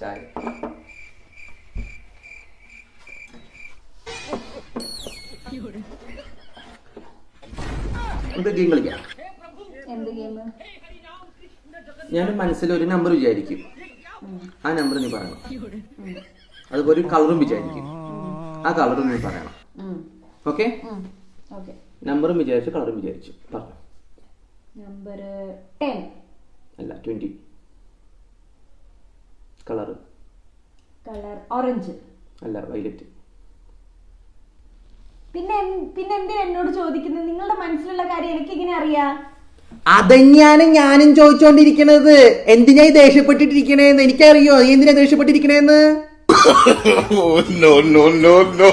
ചായ എന്ത് ഗെയിം കളിക്കാം? എന്ത് ഗെയിം ഞാൻ മനസ്സിൽ ഒരു നമ്പർ വിചാരിക്കും. ആ നമ്പർ നീ പറയണം. അതുപോലെ ഒരു കളറും വിചാരിക്കും. ആ കളറും നീ പറയണം. ഓക്കെ ഓക്കെ നമ്പറും വിചാരിച്ചു കളറും വിചാരിച്ചു. പറഞ്ഞു നമ്പർ അല്ല ട്വന്റി കളറ് കളർ ഓറഞ്ച്. അല്ല വൈലറ്റ് പിന്നെ പിന്നെ എന്തിനാ എന്നോട് ചോദിക്കുന്നത്? നിങ്ങളുടെ മനസ്സിലുള്ള കാര്യം എനിക്ക് എങ്ങനെ അറിയാ അതന്നെയാണ് ഞാനും ചോദിച്ചോണ്ടിരിക്കണത്. എന്തിനായി ഈ ദേഷ്യപ്പെട്ടിട്ടിരിക്കണേന്ന്? എനിക്കറിയോ. നീ എന്തിനാ ദേഷ്യപ്പെട്ടിരിക്കണേന്ന്? No no no no.